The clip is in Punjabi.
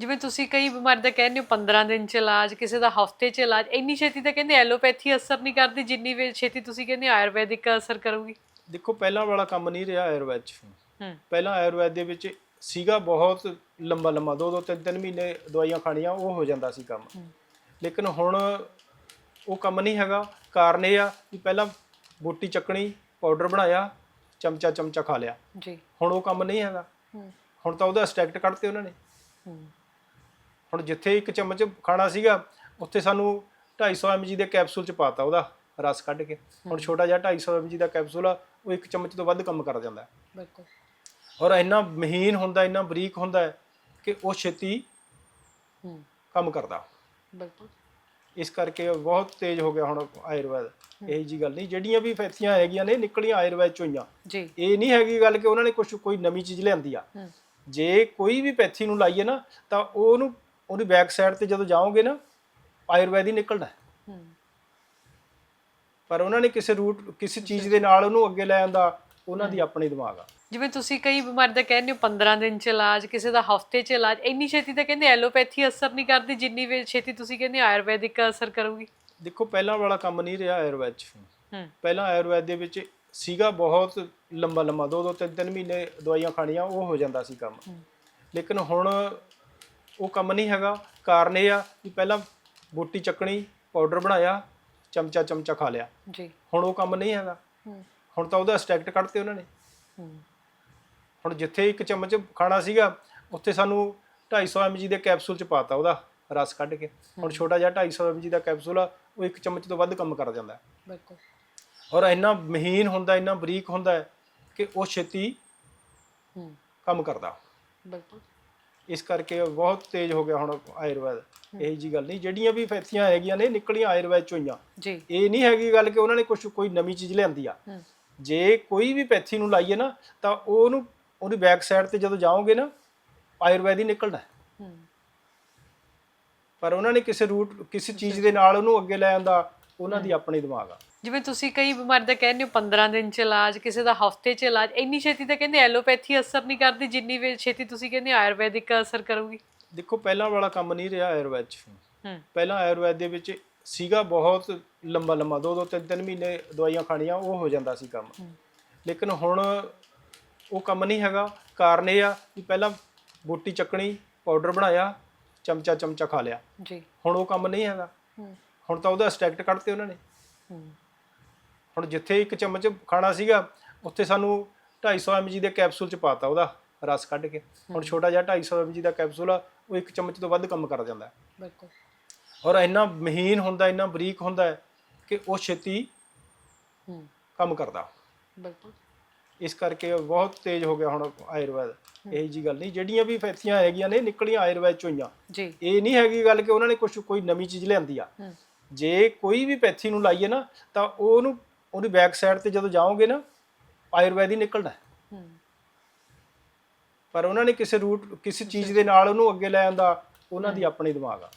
ਜਿਵੇਂ ਤੁਸੀਂ ਕਈ ਬਿਮਾਰੀ ਦਾ ਕਹਿੰਦੇ ਹੋ 15 ਦਿਨ ਚ ਇਲਾਜ ਕਿਸੇ ਦਾ ਹਫ਼ਤੇ ਚ ਇਲਾਜ ਇੰਨੀ ਛੇਤੀ ਤਾਂ ਕਹਿੰਦੇ ਐਲੋਪੈਥੀ ਅਸਰ ਨਹੀਂ ਕਰਦੀ ਜਿੰਨੀ ਵੇ ਛੇਤੀ ਤੁਸੀਂ ਕਹਿੰਦੇ ਆਯੁਰਵੈਦਿਕ ਅਸਰ ਕਰੂਗੀ। ਦੇਖੋ ਪਹਿਲਾਂ ਵਾਲਾ ਕੰਮ ਨਹੀਂ ਰਿਹਾ ਆਯੁਰਵੈਦ 'ਚ। ਹੂੰ। ਪਹਿਲਾਂ ਆਯੁਰਵੈਦ ਦੇ ਵਿੱਚ ਸੀਗਾ ਬਹੁਤ ਲੰਬਾ ਲੰਮਾ ਦੋ ਦੋ ਤਿੰਨ ਤਿੰਨ ਮਹੀਨੇ ਦਵਾਈਆਂ ਖਾਣੀਆਂ ਉਹ ਹੋ ਜਾਂਦਾ ਸੀ ਕੰਮ। ਲੇਕਿਨ ਹੁਣ ਉਹ ਕੰਮ ਨਹੀਂ ਹੈਗਾ ਕਾਰਨ ਇਹ ਆ ਕਿ ਪਹਿਲਾਂ ਬੋਟੀ ਚੱਕਣੀ ਪਾਊਡਰ ਬਣਾਇਆ ਚਮਚਾ ਚਮਚਾ ਖਾ ਲਿਆ। ਜੀ। ਹੁਣ ਉਹ ਕੰਮ ਨਹੀਂ ਹੈਗਾ। ਹੁਣ ਤਾਂ ਉਹਦਾ ਸਟੈਕਟ ਕੱਢਤੇ ਉਹਨਾਂ ਨੇ। ਹੁਣ ਜਿੱਥੇ ਇੱਕ ਚਮਚ ਖਾਣਾ ਸੀਗਾ ਉੱਥੇ ਸਾਨੂੰ 250 mg ਦੇ ਕੈਪਸੂਲ ਚ ਪਾਤਾ ਉਹਦਾ ਰਸ ਕੱਢ ਕੇ। ਹੁਣ ਛੋਟਾ ਜਿਹਾ 250 mg ਦਾ ਕੈਪਸੂਲ ਆ ਉਹ ਇੱਕ ਚਮਚ ਤੋਂ ਵੱਧ ਕੰਮ ਕਰ ਜਾਂਦਾ ਹੈ। ਬਿਲਕੁਲ। ਔਰ ਇੰਨਾ ਮਹੀਨ ਹੁੰਦਾ ਇੰਨਾ ਬਰੀਕ ਹੁੰਦਾ ਹੈ ਕਿ ਉਹ ਛੇਤੀ ਹੂੰ। ਕੰਮ ਕਰਦਾ। ਬਿਲਕੁਲ। ਇਸ ਕਰਕੇ ਬਹੁਤ ਤੇਜ਼ ਹੋ ਗਿਆ ਹੁਣ ਆਯੁਰਵੈਦ। ਇਹ ਜੀ ਗੱਲ ਨਹੀਂ ਜਿਹੜੀਆਂ ਵੀ ਫੈਥੀਆਂ ਹੈਗੀਆਂ ਨੇ ਨਿਕਲੀਆਂ ਆਯੁਰਵੈਦ ਚੋਂ ਹੀ ਆ। ਜੀ। ਇਹ ਨਹੀਂ ਹੈਗੀ ਗੱਲ ਕਿ ਉਹਨਾਂ ਨੇ ਕੁਝ ਕੋਈ ਨਵੀਂ ਚੀਜ਼ ਲਿਆਂਦੀ ਆ। ਜੇ ਕੋਈ ਵੀ ਪੈਥੀ ਨੂੰ ਲਾਈਏ ਨਾ ਤਾਂ ਉਹਨੂੰ ਉਹਦੀ ਬੈਕ ਸਾਈਡ ਤੇ ਜਦੋਂ ਜਾਓਗੇ ਨਾ ਆਯੁਰਵੈਦ ਹੀ ਨਿਕਲਦਾ ਪਰ ਉਹਨਾਂ ਨੇ ਕਿਸੇ ਰੂਟ ਕਿਸੇ ਚੀਜ਼ ਦੇ ਨਾਲ ਉਹਨੂੰ ਅੱਗੇ ਲੈ ਆਂਦਾ ਉਹਨਾਂ ਦੀ ਆਪਣੀ ਦਿਮਾਗ ਆ। ਜਿਵੇਂ ਤੁਸੀਂ ਕਈ ਬਿਮਾਰੀ ਦਾ ਕਹਿੰਦੇ ਹੋ 15 ਦਿਨ ਚ ਇਲਾਜ ਕਿਸੇ ਦਾ ਹਫ਼ਤੇ ਚ ਇਲਾਜ ਇੰਨੀ ਛੇਤੀ ਤਾਂ ਕਹਿੰਦੇ ਐਲੋਪੈਥੀ ਅਸਰ ਨਹੀਂ ਕਰਦੀ ਜਿੰਨੀ ਵੇ ਛੇਤੀ ਤੁਸੀਂ ਕਹਿੰਦੇ ਆਯੁਰਵੈਦਿਕ ਅਸਰ ਕਰੂਗੀ। ਦੇਖੋ ਪਹਿਲਾਂ ਵਾਲਾ ਕੰਮ ਨਹੀਂ ਰਿਹਾ ਆਯੁਰਵੈਦ 'ਚ। ਹੂੰ। ਪਹਿਲਾਂ ਆਯੁਰਵੈਦ ਦੇ ਵਿੱਚ ਸੀਗਾ ਬਹੁਤ ਲੰਬਾ ਲੰਮਾ ਦੋ ਦੋ ਤਿੰਨ ਤਿੰਨ ਮਹੀਨੇ ਦਵਾਈਆਂ ਖਾਣੀਆਂ ਉਹ ਹੋ ਜਾਂਦਾ ਸੀ ਕੰਮ। ਲੇਕਿਨ ਹੁਣ ਉਹ ਕੰਮ ਨਹੀਂ ਹੈਗਾ। ਕਾਰਨ ਇਹ ਆ ਕਿ ਪਹਿਲਾਂ ਬੋਟੀ ਚੱਕਣੀ ਪਾਊਡਰ ਬਣਾਇਆ ਚਮਚਾ ਚਮਚਾ ਖਾ ਲਿਆ। ਜੀ। ਹੁਣ ਉਹ ਕੰਮ ਨਹੀਂ ਹੈਗਾ। ਹੁਣ ਤਾਂ ਉਹਦਾ ਸਟੈਕਟ ਕੱਢਤੇ ਉਹਨਾਂ ਨੇ। ਹੁਣ ਜਿੱਥੇ ਇੱਕ ਚਮਚ ਖਾਣਾ ਸੀਗਾ ਉੱਥੇ ਸਾਨੂੰ 250 mg ਦੇ ਕੈਪਸੂਲ ਚ ਪਾਤਾ ਉਹਦਾ ਰਸ ਕੱਢ ਕੇ। ਹੁਣ ਛੋਟਾ ਜਿਹਾ 250 mg ਦਾ ਕੈਪਸੂਲ ਆ ਉਹ ਇੱਕ ਚਮਚ ਤੋਂ ਵੱਧ ਕੰਮ ਕਰ ਜਾਂਦਾ। ਬਿਲਕੁਲ। ਔਰ ਇੰਨਾ ਮਹੀਨ ਹੁੰਦਾ ਇੰਨਾ ਬਰੀਕ ਹੁੰਦਾ ਕਿ ਉਹ ਛੇਤੀ ਹੂੰ। ਕੰਮ ਕਰਦਾ। ਬਿਲਕੁਲ। ਇਸ ਕਰਕੇ ਬਹੁਤ ਤੇਜ਼ ਹੋ ਗਿਆ ਹੁਣ ਆਯੁਰਵੈਦ। ਇਹ ਜੀ ਗੱਲ ਨਹੀਂ ਜਿਹੜੀਆਂ ਵੀ ਫੈਥੀਆਂ ਹੈਗੀਆਂ ਨੇ ਨਿਕਲੀਆਂ ਆਯੁਰਵੈਦ ਚੋਂ ਹੀ ਆ। ਜੀ। ਇਹ ਨਹੀਂ ਹੈਗੀ ਗੱਲ ਕਿ ਉਹਨਾਂ ਨੇ ਕੁਝ ਕੋਈ ਨਵੀਂ ਚੀਜ਼ ਲਿਆਂਦੀ ਆ। ਜੇ ਕੋਈ ਵੀ ਪੈਥੀ ਨੂੰ ਲਾਈਏ ਨਾ ਤਾਂ ਉਹਨੂੰ ਉਹਦੀ ਬੈਕ ਸਾਈਡ ਤੇ ਜਦੋਂ ਜਾਓਗੇ ਨਾ ਆਯੁਰਵੈਦ ਹੀ ਨਿਕਲਦਾ। ਪਰ ਉਹਨਾਂ ਨੇ ਕਿਸੇ ਰੂਟ ਕਿਸੇ ਚੀਜ਼ ਦੇ ਨਾਲ ਉਹਨੂੰ ਅੱਗੇ ਲੈ ਆਂਦਾ ਉਹਨਾਂ ਦੀ ਆਪਣੀ ਦਿਮਾਗ ਆ। ਜਿਵੇਂ ਤੁਸੀਂ ਕਈ ਬਿਮਾਰੀ ਦਾ ਕਹਿੰਦੇ ਹੋ 15 ਦਿਨ ਚ ਇਲਾਜ ਕਿਸੇ ਦਾ ਹਫ਼ਤੇ ਚ ਇਲਾਜ ਇੰਨੀ ਛੇਤੀ ਤਾਂ ਕਹਿੰਦੇ ਐਲੋਪੈਥੀ ਅਸਰ ਨਹੀਂ ਕਰਦੀ ਜਿੰਨੀ ਵੇ ਛੇਤੀ ਤੁਸੀਂ ਕਹਿੰਦੇ ਆਯੁਰਵੈਦਿਕ ਅਸਰ ਕਰੂਗੀ। ਦੇਖੋ ਪਹਿਲਾਂ ਵਾਲਾ ਕੰਮ ਨਹੀਂ ਰਿਹਾ ਆਯੁਰਵੈਦ 'ਚ। ਹੂੰ। ਪਹਿਲਾਂ ਆਯੁਰਵੈਦ ਦੇ ਵਿੱਚ ਸੀਗਾ ਬਹੁਤ ਲੰਬਾ ਲੰਮਾ ਦੋ ਦੋ ਤਿੰਨ ਤਿੰਨ ਮਹੀਨੇ ਦਵਾਈਆਂ ਖਾਣੀਆਂ ਉਹ ਹੋ ਜਾਂਦਾ ਸੀ ਕੰਮ। ਲੇਕਿਨ ਹੁਣ ਉਹ ਕੰਮ ਨਹੀਂ ਹੈਗਾ। ਕਾਰਨ ਇਹ ਆ ਕਿ ਪਹਿਲਾਂ ਬੋਟੀ ਚੱਕਣੀ ਪਾਊਡਰ ਬਣਾਇਆ ਚਮਚਾ ਚਮਚਾ ਖਾ ਲਿਆ। ਜੀ। ਹੁਣ ਉਹ ਕੰਮ ਨਹੀਂ ਹੈਗਾ। ਹੁਣ ਤਾਂ ਉਹਦਾ ਸਟੈਕਟ ਕੱਢਤੇ ਉਹਨਾਂ ਨੇ। ਹੁਣ ਜਿੱਥੇ ਇੱਕ ਚਮਚ ਖਾਣਾ ਸੀਗਾ ਉੱਥੇ ਸਾਨੂੰ 250 mg ਦੇ ਕੈਪਸੂਲ ਚ ਪਾਤਾ ਉਹਦਾ ਰਸ ਕੱਢ ਕੇ। ਹੁਣ ਛੋਟਾ ਜਿਹਾ 250 mg ਦਾ ਕੈਪਸੂਲ ਆ ਉਹ ਇੱਕ ਚਮਚ ਤੋਂ ਵੱਧ ਕੰਮ ਕਰ ਜਾਂਦਾ ਹੈ। ਬਿਲਕੁਲ। ਔਰ ਇੰਨਾ ਮਹੀਨ ਹੁੰਦਾ ਇੰਨਾ ਬਰੀਕ ਹੁੰਦਾ ਹੈ ਕਿ ਉਹ ਛੇਤੀ ਹੂੰ। ਕੰਮ ਕਰਦਾ। ਬਿਲਕੁਲ। ਇਸ ਕਰਕੇ ਬਹੁਤ ਤੇਜ਼ ਹੋ ਗਿਆ ਹੁਣ ਆਯੁਰਵੈਦ। ਇਹ ਜੀ ਗੱਲ ਨਹੀਂ ਜਿਹੜੀਆਂ ਵੀ ਫੈਥੀਆਂ ਹੈਗੀਆਂ ਨੇ ਨਿਕਲੀਆਂ ਆਯੁਰਵੈਦ ਚੋਂ ਹੀ ਆ ਜੀ। ਇਹ ਨਹੀਂ ਹੈਗੀ ਗੱਲ ਕਿ ਉਹਨਾਂ ਨੇ ਕੁਝ ਕੋਈ ਨਵੀਂ ਚੀਜ਼ ਲਿਆਂਦੀ ਆ। ਜੇ ਕੋਈ ਵੀ ਪੈਥੀ ਨੂੰ ਲਾਈਏ ਨਾ ਤਾਂ ਉਹਨੂੰ ਉਹਦੀ ਬੈਕ ਸਾਈਡ ਤੇ ਜਦੋਂ ਜਾਓਗੇ ਨਾ ਆਯੁਰਵੈਦ ਹੀ ਨਿਕਲਦਾ ਪਰ ਉਹਨਾਂ ਨੇ ਕਿਸੇ ਰੂਟ ਕਿਸੇ ਚੀਜ਼ ਦੇ ਨਾਲ ਉਹਨੂੰ ਅੱਗੇ ਲੈ ਆਂਦਾ ਉਹਨਾਂ ਦੀ ਆਪਣੀ ਦਿਮਾਗ ਆ।